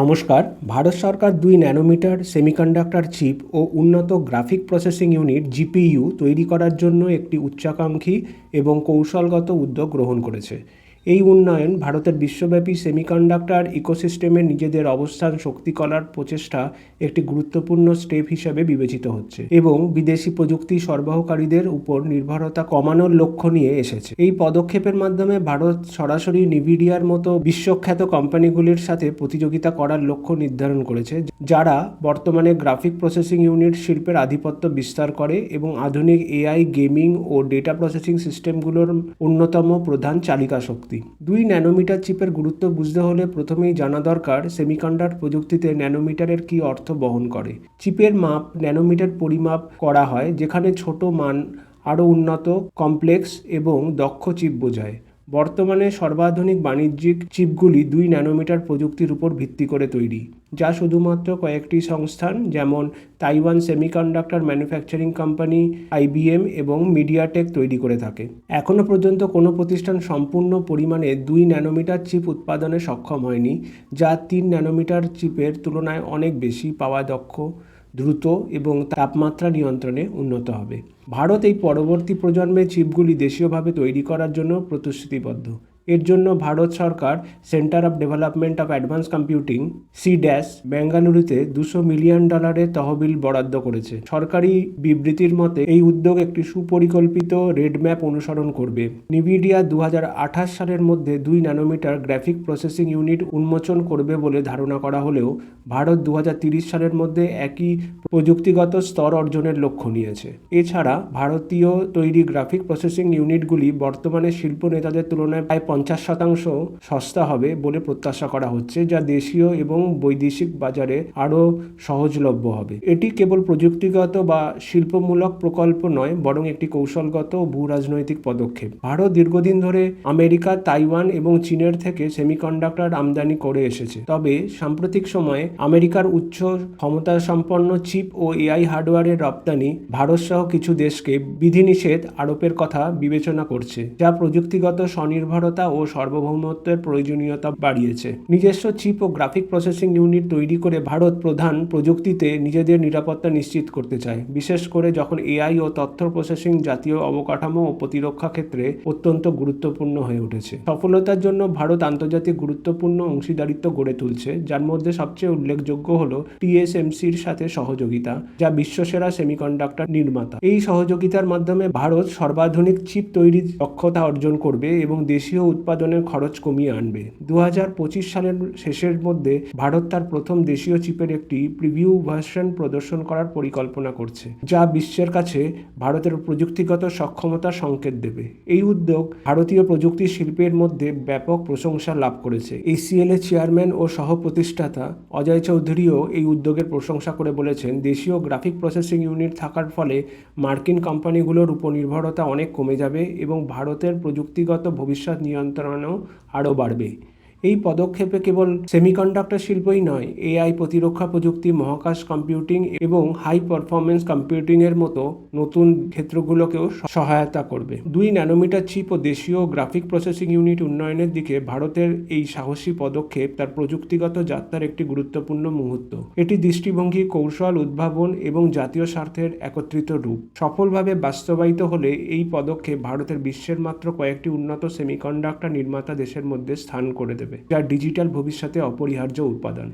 নমস্কার, ভারত সরকার দুই nanometre, semiconductor chip ও উন্নত গ্রাফিক প্রসেসিং ইউনিট জিপিইউ তৈরি করার জন্য একটি উচ্চাকাঙ্ক্ষী এবং কৌশলগত উদ্যোগ গ্রহণ করেছে। এই উন্নয়ন ভারতের বিশ্বব্যাপী সেমিকন্ডাক্টর ইকোসিস্টেমে নিজেদের অবস্থান, শক্তি করার প্রচেষ্টা একটি গুরুত্বপূর্ণ স্টেপ হিসেবে বিবেচিত হচ্ছে এবং বিদেশি প্রযুক্তি সরবরাহকারীদের উপর নির্ভরতা কমানোর লক্ষ্য নিয়ে এসেছে। এই পদক্ষেপের মাধ্যমে ভারত সরাসরি নিভিডিয়ার মতো বিশ্বখ্যাত কোম্পানিগুলির সাথে প্রতিযোগিতা করার লক্ষ্য নির্ধারণ করেছে, যারা বর্তমানে গ্রাফিক প্রসেসিং ইউনিট শিল্পের আধিপত্য বিস্তার করে এবং আধুনিক এআই গেমিং ও ডেটা প্রসেসিং সিস্টেমগুলোর অন্যতম প্রধান চালিকা শক্তি দুই ন্যানোমিটার চিপের গুরুত্ব বুঝতে হলে প্রথমেই জানা দরকার সেমিকন্ডার প্রযুক্তিতে ন্যানোমিটারের কি অর্থ বহন করে। চিপের মাপ, ন্যানোমিটার পরিমাপ করা হয়, যেখানে ছোট মান আরও উন্নত, কমপ্লেক্স এবং দক্ষ চিপ বোঝায়। বর্তমানে সর্বাধুনিক বাণিজ্যিক চিপগুলি দুই ন্যানোমিটার প্রযুক্তির উপর ভিত্তি করে তৈরি, যা শুধুমাত্র কয়েকটি সংস্থান, যেমন Taiwan semiconductor manufacturing company, IBM এবং মিডিয়াটেক তৈরি করে থাকে। এখনও পর্যন্ত কোনো প্রতিষ্ঠান সম্পূর্ণ পরিমাণে দুই ন্যানোমিটার চিপ উৎপাদনে সক্ষম হয়নি, যা তিন ন্যানোমিটার চিপের তুলনায় অনেক বেশি পাওয়া দক্ষ দ্রুত এবং তাপমাত্রা নিয়ন্ত্রণে উন্নত হবে। ভারত এই পরবর্তী প্রজন্মের চিপগুলি দেশীয়ভাবে তৈরি করার জন্য প্রতিশ্রুতিবদ্ধ। এর জন্য ভারত সরকার centre of development of advance computing C dash বেঙ্গালুরুতে দুশো মিলিয়ন ডলারের তহবিল বরাদ্দ করেছে। সরকারি বিবৃতির মতে, এই উদ্যোগ একটি সুপরিকল্পিত রেডম্যাপ অনুসরণ করবে। নিভিডিয়া দু সালের মধ্যে দুই ন্যানোমিটার গ্রাফিক প্রসেসিং ইউনিট উন্মোচন করবে বলে ধারণা করা হলেও, ভারত দু সালের মধ্যে একই প্রযুক্তিগত স্তর অর্জনের লক্ষ্য নিয়েছে। এছাড়া, ভারতীয় তৈরি গ্রাফিক প্রসেসিং ইউনিটগুলি বর্তমানে শিল্প নেতাদের তুলনায় প্রায় পঞ্চাশ শতাংশ সস্তা হবে বলে প্রত্যাশা করা হচ্ছে, যা দেশীয় এবং বৈদেশিক বাজারে আরও সহজলভ্য হবে। এটি কেবল প্রযুক্তিগত বা শিল্পমূলক প্রকল্প নয়, বরং একটি কৌশলগত ভূ রাজনৈতিক পদক্ষেপ। ভারত দীর্ঘদিন ধরে আমেরিকা, তাইওয়ান এবং চীনের থেকে সেমিকন্ডাক্টর আমদানি করে এসেছে। তবে সাম্প্রতিক সময়ে আমেরিকার উচ্চ ক্ষমতা সম্পন্ন চিপ ও এআই হার্ডওয়্যারের রপ্তানি ভারত সহ কিছু দেশকে বিধিনিষেধ আরোপের কথা বিবেচনা করছে, যা প্রযুক্তিগত স্বনির্ভরতা ও সার্বভৌমত্বের প্রয়োজনীয়তা বাড়িয়েছে। নিজস্ব চিপ ও গ্রাফিক প্রসেসিং ইউনিট তৈরি করে ভারত প্রধান প্রযুক্তিতে নিজেদের নিরাপত্তা নিশ্চিত করতে চায়। বিশেষ করে যখন এআই ও তথ্য প্রসেসিং জাতীয় অবকাঠামো ও প্রতিরক্ষা ক্ষেত্রে অত্যন্ত গুরুত্বপূর্ণ হয়ে উঠেছে। সফলতার জন্য ভারত আন্তর্জাতিক গুরুত্বপূর্ণ অংশীদারিত্ব গড়ে তুলছে, যার মধ্যে সবচেয়ে উল্লেখযোগ্য হল টিএসএমসির সাথে সহযোগিতা, যা বিশ্বসেরা সেমিকন্ডাক্টর নির্মাতা। এই সহযোগিতার মাধ্যমে ভারত সর্বাধুনিক চিপ তৈরির দক্ষতা অর্জন করবে এবং দেশীয় উৎপাদনের খরচ কমিয়ে আনবে। দু হাজার পঁচিশ সালের শেষের মধ্যে ভারত তার প্রথম দেশীয় চিপের একটি প্রিভিউ ভার্সন প্রদর্শন করার পরিকল্পনা করছে, যা বিশ্বের কাছে ভারতের প্রযুক্তিগত সক্ষমতা সংকেত দেবে। এই উদ্যোগ ভারতীয় প্রযুক্তি শিল্পের মধ্যে ব্যাপক প্রশংসা লাভ করেছে। এসিএল এর চেয়ারম্যান ও সহ প্রতিষ্ঠাতা অজয় চৌধুরীও এই উদ্যোগের প্রশংসা করে বলেছেন, দেশীয় গ্রাফিক প্রসেসিং ইউনিট থাকার ফলে মার্কিন কোম্পানিগুলোর উপর নির্ভরতা অনেক কমে যাবে এবং ভারতের প্রযুক্তিগত ভবিষ্যৎ ત્રણ ત્રણ આડો બે. এই পদক্ষেপে কেবল সেমিকন্ডাক্টর শিল্পই নয় এআই প্রতিরক্ষা প্রযুক্তি, মহাকাশ কম্পিউটিং এবং হাই পারফরমেন্স কম্পিউটিংয়ের মতো নতুন ক্ষেত্রগুলোকেও সহায়তা করবে। দুই ন্যানোমিটার চিপ ও দেশীয় গ্রাফিক প্রসেসিং ইউনিট উন্নয়নের দিকে ভারতের এই সাহসী পদক্ষেপ তার প্রযুক্তিগত যাত্রার একটি গুরুত্বপূর্ণ মুহূর্ত। এটি দৃষ্টিভঙ্গি, কৌশল, উদ্ভাবন এবং জাতীয় স্বার্থের একত্রিত রূপ। সফলভাবে বাস্তবায়িত হলে এই পদক্ষেপ ভারতের বিশ্বের মাত্র কয়েকটি উন্নত সেমিকন্ডাক্টর নির্মাতা দেশের মধ্যে স্থান করে দেবে। যা ডিজিটাল ভবিষ্যতে অপরিহার্য উপাদান।